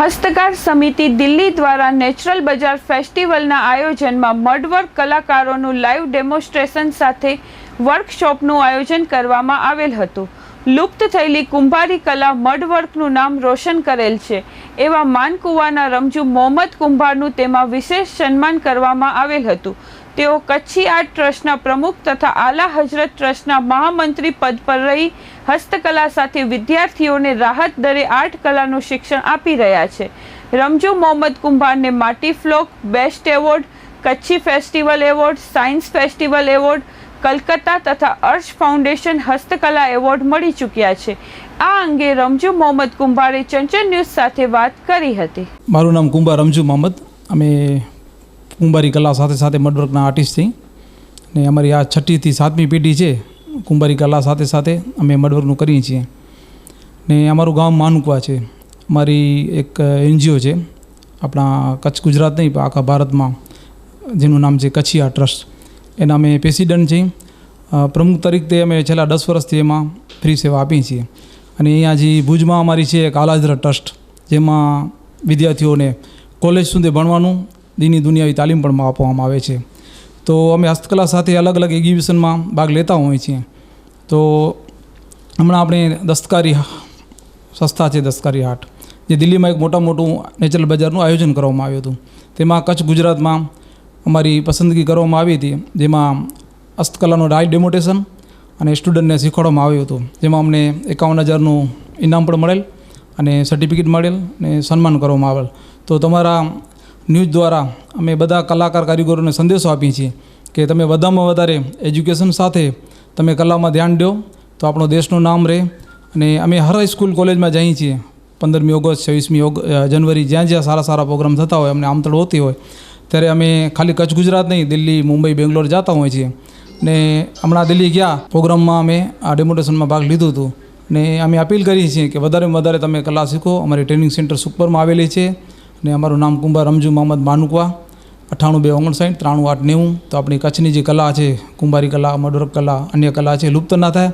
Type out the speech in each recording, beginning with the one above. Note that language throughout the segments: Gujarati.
હસ્તકાર સમિતિ દિલ્હી દ્વારા નેચરલ બજાર ફેસ્ટિવલના આયોજનમાં મડવર્ક કલાકારોનું લાઈવ ડેમોન્સ્ટ્રેશન સાથે વર્કશોપનું આયોજન કરવામાં આવેલ હતું. લુપ્ત થયેલી કુંભારી કલા મડવર્કનું નામ રોશન કરેલ છે. એવા માનકુવાના રમજુ મોહમ્મદ કુંભારનું તેમાં વિશેષ સન્માન કરવામાં આવેલ હતું. તેઓ કચ્છી આર્ટ ટ્રસ્ટના પ્રમુખ તથા આલા હજરત ટ્રસ્ટના મહામંત્રી પદ પર રહી હસ્તકલા સાથે વિદ્યાર્થીઓને રાહત દરે આર્ટ કલાનું શિક્ષણ આપી રહ્યા છે. રમજુ મોહમ્મદ કુંભારને માટી folk, best award, Kutchi festival award, science festival award Calcutta તથા અર્શ ફાઉન્ડેશન હસ્તકલા એવોર્ડ મળી ચૂક્યા છે. આ અંગે રમજુ મોહમ્મદ કુંભારે ચંચળ ન્યૂઝ સાથે વાત કરી હતી. મારું નામ કુંભાર રમજુ મોહમ્મદ. અમે કુંભારી કલા સાથે સાથે મડવર્કના આર્ટિસ્ટ છીએ. ને અમારી આ છઠ્ઠીથી સાતમી પેઢી છે. કુંભારી કલા સાથે સાથે અમે મડવર્કનું કરીએ છીએ. ને અમારું ગામ માનુકવા છે. અમારી એક એનજીઓ છે. આપણા કચ્છ ગુજરાત નહીં આખા ભારતમાં, જેનું નામ છે કચ્છિયા ટ્રસ્ટ. એના અમે પ્રેસિડન્ટ છીએ. પ્રમુખ તરીકે અમે છેલ્લા દસ વર્ષથી એમાં ફ્રી સેવા આપીએ છીએ. અને અહીંયા જે ભુજમાં અમારી છે એક આલાજરા ટ્રસ્ટ, જેમાં વિદ્યાર્થીઓને કોલેજ સુધી ભણવાનું દીની દુનિયાવી તાલીમ પણ આપવામાં આવે છે. તો અમે હસ્તકલા સાથે અલગ અલગ એક્ઝિબિશનમાં ભાગ લેતા હોઈએ છીએ. તો હમણાં આપણે દસ્તકારી સંસ્થા છે દસ્તકારી હાટ, જે દિલ્હીમાં એક મોટા મોટું નેચરલ બજારનું આયોજન કરવામાં આવ્યું હતું. તેમાં કચ્છ ગુજરાતમાં અમારી પસંદગી કરવામાં આવી હતી, જેમાં હસ્તકલાનું ડાય ડેમોટેશન અને સ્ટુડન્ટને શીખવાડવામાં આવ્યું હતું, જેમાં અમને એકાવન હજારનું ઇનામ પણ મળેલ અને સર્ટિફિકેટ મળેલ અને સન્માન કરવામાં આવેલ. તો તમારા ન્યૂઝ દ્વારા અમે બધા કલાકાર કારીગરોને સંદેશો આપીએ છીએ કે તમે વધારેમાં વધારે એજ્યુકેશન સાથે તમે કલામાં ધ્યાન દો, તો આપણો દેશનું નામ રહે અને અમે હર સ્કૂલ કોલેજમાં જઈએ છીએ. પંદરમી ઓગસ્ટ, છવ્વીસમી ઓગ જનવરી જ્યાં જ્યાં સારા સારા પ્રોગ્રામ થતા હોય, અમને આમતળ હોતી હોય ત્યારે અમે ખાલી કચ્છ ગુજરાત નહીં, દિલ્હી, મુંબઈ, બેંગ્લોર જતા હોઈએ છીએ. ને હમણાં દિલ્હી ગયા, પ્રોગ્રામમાં અમે આ ડેમોટેશનમાં ભાગ લીધું હતો. ને અમે અપીલ કરીએ છીએ કે વધારેમાં વધારે તમે કલા શીખો. અમારી ટ્રેનિંગ સેન્ટર સુપરમાં આવેલી છે. ને અમારું નામ કુંભાર રમજુ મોહમ્મદ માનુકવા અઠ્ઠાણું બે ઓગણસાઠ, ત્રાણું આઠ નેવું. તો આપણી કચ્છની જે કલા છે, કુંભારી કલા મડવર્ક કલા, અન્ય કલા છે, લુપ્ત ના થાય.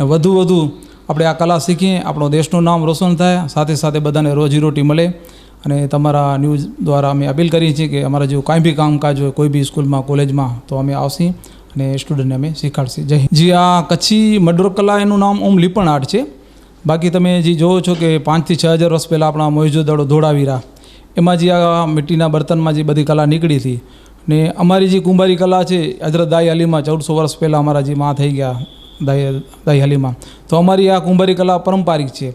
ને વધુ વધુ આપણે આ કલા શીખીએ. આપણો દેશનું નામ રોશન થાય. સાથે સાથે બધાને રોજીરોટી મળે. અને તમારા ન્યૂઝ દ્વારા અમે અપીલ કરીએ છીએ કે અમારા જેવું કાંઈ બી કામકાજ હોય, કોઈ બી સ્કૂલમાં, કોલેજમાં, તો અમે આવશી અને સ્ટુડન્ટને અમે શીખવાડશી. જય. જી, આ કચ્છી મડવર્ક કલા એનું નામ ઓમ લીપણ આર્ટ છે. બાકી તમે જે જોવો છો કે પાંચથી છ હજાર વર્ષ પહેલાં આપણા મોહેજો દડો ધોળાવીરા, એમાં જે આ મિટ્ટીના બર્તનમાં જે બધી કલા નીકળી હતી ને અમારી જે કુંભારી કલા છે, હજરત દાઈ અલીમાં ચૌદસો વર્ષ પહેલાં અમારા જે માં થઈ ગયા દાઈ દાઈ અલીમાં તો અમારી આ કુંભારી કલા પારંપરિક છે.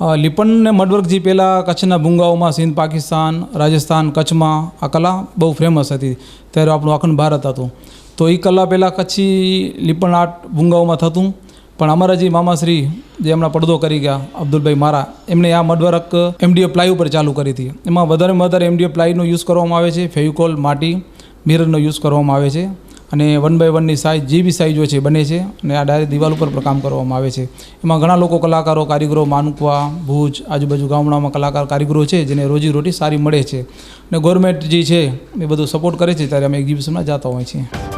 લીપણ ને મડવર્ક જે પહેલાં કચ્છના ભૂંગાઓમાં સિંધ, પાકિસ્તાન, રાજસ્થાન, કચ્છમાં આ કલા બહુ ફેમસ હતી. ત્યારે આપણું અખંડ ભારત હતું. તો એ કલા પહેલાં કચ્છી લીપણ આર્ટ ભૂંગાઓમાં થતું. પણ અમારા જે મામાશ્રી જે હમણાં પડદો કરી ગયા, અબ્દુલભાઈ મારા, એમણે આ મડવરક એમડીએ પ્લાય ઉપર ચાલુ કરી હતી. એમાં વધારેમાં વધારે એમડીએ પ્લાયનો યુઝ કરવામાં આવે છે, ફેવિકોલ, માટી, મિરરનો યુઝ કરવામાં આવે છે. અને વન બાય વનની સાઇઝ જે બી સાઇઝો છે બને છે અને આ ડાયરેક્ટ દિવાલ ઉપર પણ કામ કરવામાં આવે છે. એમાં ઘણા લોકો કલાકારો, કારીગરો, માનુકવા, ભુજ, આજુબાજુ ગામડામાં કલાકાર, કારીગરો છે જેને રોજીરોટી સારી મળે છે. અને ગવર્મેન્ટ જે છે એ બધું સપોર્ટ કરે છે ત્યારે અમે એક્ઝિબિશનમાં જતા હોઈએ છીએ.